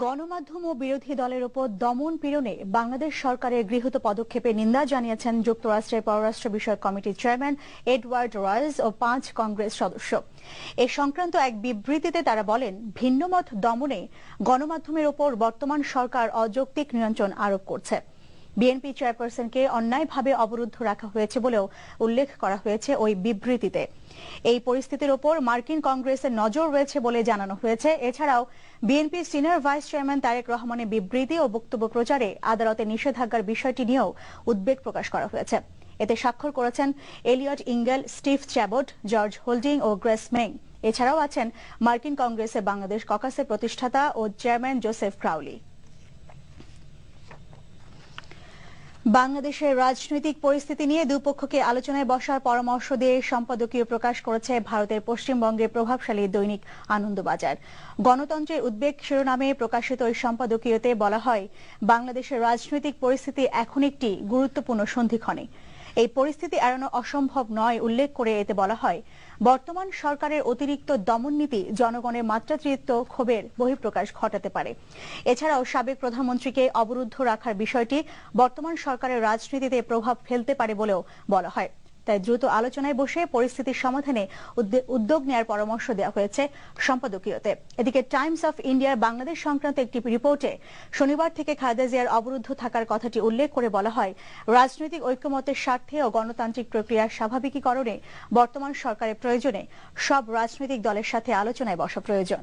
গণমাধ্যম ও বিরোধী দলের উপর দমন পীড়নে বাংলাদেশ সরকারের গৃহীত পদক্ষেপে নিন্দা জানিয়েছেন যুক্তরাষ্ট্রের পররাষ্ট্র বিষয়ক কমিটির চেয়ারম্যান এডওয়ার্ড রয়েস ও পাঁচ কংগ্রেস সদস্য। এ সংক্রান্ত এক বিবৃতিতে তারা বলেন, ভিন্নমত দমনে গণমাধ্যমের ওপর বর্তমান সরকার অযৌক্তিক নিয়ন্ত্রণ আরোপ করছে। বিএনপি চেয়ারপারসনকে অন্যায়ভাবে অবরুদ্ধ রাখা হয়েছে বলেও উল্লেখ করা হয়েছে ওই বিবৃতিতে। এই পরিস্থিতির ওপর মার্কিন কংগ্রেসের নজর রয়েছে বলে জানানো হয়েছে। এছাড়াও BNP senior vice chairman Tarek রহমানের বিবৃতি ও বক্তব্য প্রচারে আদালতে নিষেধাজ্ঞার বিষয়টি নিয়েও উদ্বেগ প্রকাশ করা হয়েছে। এতে স্বাক্ষর করেছেন Eliot Engel, Steve Chabot, George Holding ও গ্রেস মেং। এছাড়াও আছেন মার্কিন কংগ্রেসের বাংলাদেশ ককাসের প্রতিষ্ঠাতা ও চেয়ারম্যান জোসেফ ক্রাউলি। বাংলাদেশের রাজনৈতিক পরিস্থিতি নিয়ে দুপক্ষকে আলোচনায় বসার পরামর্শ দিয়ে সম্পাদকীয় প্রকাশ করেছে ভারতের পশ্চিমবঙ্গের প্রভাবশালী দৈনিক আনন্দবাজার। গণতন্ত্রের উদ্বেগ শিরোনামে প্রকাশিত ওই সম্পাদকীয়তে বলা হয়, বাংলাদেশের রাজনৈতিক পরিস্থিতি এখন একটি গুরুত্বপূর্ণ সন্ধিক্ষণে। এই পরিস্থিতি এড়ানো অসম্ভব নয়, উল্লেখ করে এতে বলা হয়। বর্তমান সরকারের অতিরিক্ত দমন নীতি জনগণের মাত্রাতিরিক্ত ক্ষোভের বহিঃপ্রকাশ ঘটাতে পারে। এছাড়াও সাবেক প্রধানমন্ত্রীকে অবরুদ্ধ রাখার বিষয়টি বর্তমান সরকারের রাজনীতিতে প্রভাব ফেলতে পারে বলেও বলা হয়। তাই দ্রুত আলোচনায় বসে পরিস্থিতির সমাধানে উদ্যোগ নেওয়ার পরামর্শ দেওয়া হয়েছে সম্পাদকীয়তে। এদিকে টাইমস অফ ইন্ডিয়ার বাংলাদেশ সংক্রান্ত একটি রিপোর্টে শনিবার থেকে খালেদা জিয়ার অবরুদ্ধ থাকার কথাটি উল্লেখ করে বলা হয়, রাজনৈতিক ঐক্যমতের স্বার্থে ও গণতান্ত্রিক প্রক্রিয়ার স্বাভাবিকীকরণে বর্তমান সরকারের প্রয়োজনে সব রাজনৈতিক দলের সাথে আলোচনায় বসা প্রয়োজন।